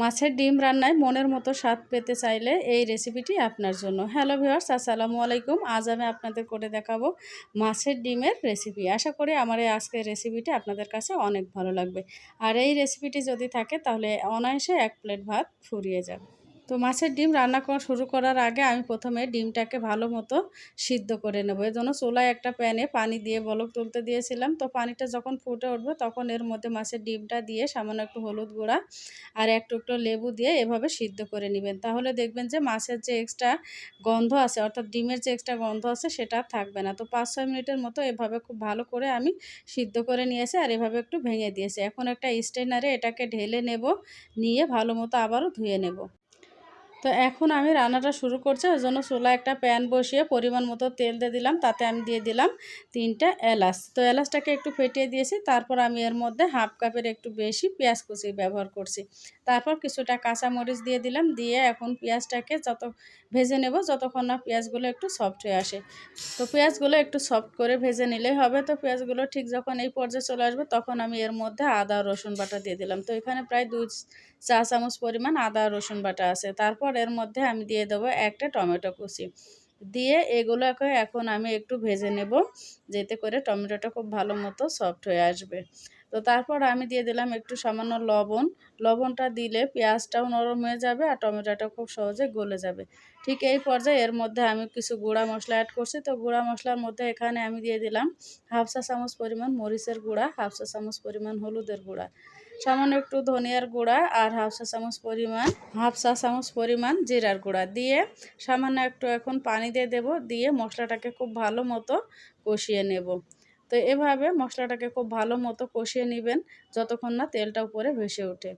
মাছের ডিম রান্নায় মনের মতো স্বাদ পেতে চাইলে এই রেসিপিটি আপনার জন্য। হ্যালো ভিওয়ার্স আসসালামু আলাইকুম। আজ আমি আপনাদের করে দেখাবো মাছের ডিমের রেসিপি। আশা করি আমার এই আজকের রেসিপিটি আপনাদের কাছে অনেক ভালো লাগবে। আর এই রেসিপিটি যদি থাকে, তাহলে অনায়াসে এক প্লেট ভাত ফুরিয়ে যাবে। তো মাছের ডিম রান্না করা, শুরু করার আগে আমি প্রথমে ডিমটাকে ভালো মতো সিদ্ধ করে নেব। এই জন্য চোলায় একটা প্যানে পানি দিয়ে বলক তুলতে দিয়েছিলাম। তো পানিটা যখন ফুটে উঠবে তখন এর মধ্যে মাছের ডিমটা দিয়ে সামান্য একটু হলুদ গুঁড়া আর একটু একটু লেবু দিয়ে এভাবে সিদ্ধ করে নেবেন। তাহলে দেখবেন যে মাছের যে এক্সট্রা গন্ধ আছে, অর্থাৎ ডিমের যে এক্সট্রা গন্ধ আছে সেটা থাকবে না। তো পাঁচ ছয় মিনিটের মতো এভাবে খুব ভালো করে আমি সিদ্ধ করে নিয়েছি আর এভাবে একটু ভেঙে দিয়েছি। এখন একটা স্টেনারে এটাকে ঢেলে নেব, নিয়ে ভালো মতো আবারও ধুয়ে নেব। তো এখন আমি রান্নাটা শুরু করছি, ওই জন্য চুলা একটা প্যান বসিয়ে পরিমাণ মতো তেল দিয়ে দিলাম, তাতে আমি দিয়ে দিলাম তিনটা এলাচ। তো এলাচটাকে একটু ফেটিয়ে দিয়েছি, তারপর আমি এর মধ্যে হাফ কাপের একটু বেশি পেঁয়াজ কুচি ব্যবহার করছি। তারপর কিছুটা কাঁচা মরিচ দিয়ে দিলাম, দিয়ে এখন পেঁয়াজটাকে যত ভেজে নেব, যতক্ষণ না পেঁয়াজগুলো একটু সফট হয়ে আসে। তো পেঁয়াজগুলো একটু সফট করে ভেজে নিলেই হবে, তো পেঁয়াজগুলো ঠিক যখন এই পর্যায়ে চলে আসবে, তখন আমি এর মধ্যে আদা রসুন বাটা দিয়ে দিলাম। তো এখানে প্রায় দুই চা চামচ পরিমাণ আদা রসুন বাটা আছে। তারপর এর মধ্যে আমি দিয়ে দেবো একটা টমেটো কুচি। দিয়ে এগুলোকে এখন আমি একটু ভেজে নেব, যেতে করে টমেটোটা খুব ভালো মতো সফট হয়ে আসবে। তো তারপর আমি দিয়ে দিলাম একটু সামান্য লবণ। লবণটা দিলে পেঁয়াজটাও নরম হয়ে যাবে আর টমেটোটা খুব সহজে গলে যাবে। ঠিক এই পর্যায়ে এর মধ্যে আমি কিছু গুঁড়া মশলা অ্যাড করছি। তো গুঁড়া মশলার মধ্যে এখানে আমি দিয়ে দিলাম হাফ চা চামচ পরিমাণ মরিচের গুঁড়া, হাফ চা চামচ পরিমাণ হলুদের গুঁড়া। সামান্য একটু ধনিয়ার গুঁড়া আর হাফ চা চামচ পরিমাণ, হাফ চা চামচ পরিমাণ জিরার গুঁড়া দিয়ে সামান্য একটু এখন পানি দিয়ে দেব, দিয়ে মশলাটাকে খুব ভালো মতো কষিয়ে নেব। তো এভাবে মশলাটাকে খুব ভালো মতো কষিয়ে নেবেন যতক্ষণ না তেলটা উপরে ভেসে ওঠে।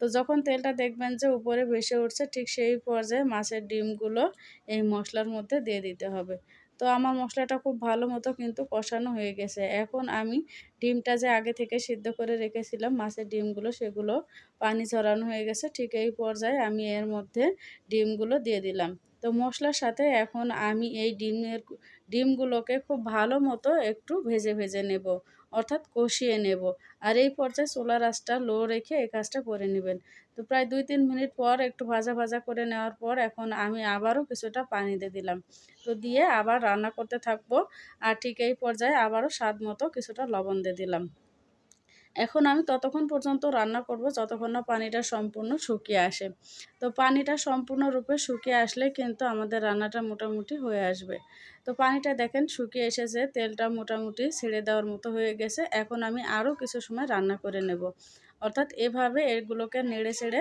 তো যখন তেলটা দেখবেন যে উপরে ভেসে উঠছে, ঠিক সেই পর্যায়ে মাছের ডিমগুলো এই মশলার মধ্যে দিয়ে দিতে হবে। তো আমার মশলাটা খুব ভালো মতো কিন্তু কষানো হয়ে গেছে। এখন আমি ডিমটা যে আগে থেকে সিদ্ধ করে রেখেছিলাম, মাছের ডিমগুলো সেগুলো পানি ছড়ানো হয়ে গেছে। ঠিক এই পর্যায়ে আমি এর মধ্যে ডিমগুলো দিয়ে দিলাম। তো মশলার সাথে এখন আমি এই ডিমের ডিমগুলোকে খুব ভালো মতো একটু ভেজে ভেজে নেব, অর্থাৎ কষিয়ে নেব। আর এই পর্যায়ে চোলা রাসটা লো রেখে এই কাজটা করে নেবেন। তো প্রায় দুই তিন মিনিট পর একটু ভাজা ভাজা করে নেওয়ার পর এখন আমি আবারও কিছুটা পানি দিয়ে দিলাম। তো দিয়ে আবার রান্না করতে থাকব, আর ঠিক এই পর্যায়ে আবারও স্বাদ মতো কিছুটা লবণ দিয়ে দিলাম। এখন আমি ততক্ষণ পর্যন্ত রান্না করব যতক্ষণ না পানিটা সম্পূর্ণ শুকিয়ে আসে। তো পানিটা সম্পূর্ণরূপে শুকিয়ে আসলে কিন্তু আমাদের রান্নাটা মোটামুটি হয়ে আসবে। তো পানিটা দেখেন শুকিয়ে এসেছে, তেলটা মোটামুটি ছেড়ে দেওয়ার মতো হয়ে গেছে। এখন আমি আরও কিছু সময় রান্না করে নেব। অর্থাৎ এভাবে এগুলোকে নেড়ে ছেড়ে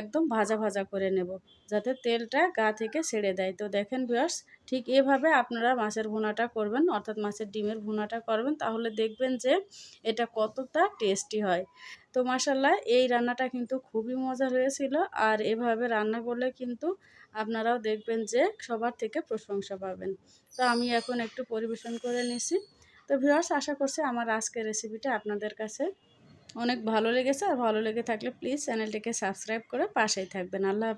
একদম ভাজা ভাজা করে নেব, যাতে তেলটা গা থেকে ছেড়ে দেয়। তো দেখেন বিয়ার্স ঠিক এভাবে আপনারা মাছের ভুনাটা করবেন, অর্থাৎ মাছের ডিমের ভুনাটা করবেন, তাহলে দেখবেন যে এটা কতটা টেস্টি হয়। তো মাসাল্লাহ এই রান্নাটা কিন্তু খুবই মজার হয়েছিল, আর এভাবে রান্না করলে কিন্তু আপনারাও দেখবেন যে সবার থেকে প্রশংসা পাবেন। তো আমি এখন একটু পরিবেশন করে নিছি। তো ভিউয়ার্স আশা করছি আমার আজকের রেসিপিটা আপনাদের কাছে অনেক ভালো লেগেছে আর ভালো লেগে থাকলে প্লিজ চ্যানেলটিকে সাবস্ক্রাইব করে পাশেই থাকবেন। আল্লাহ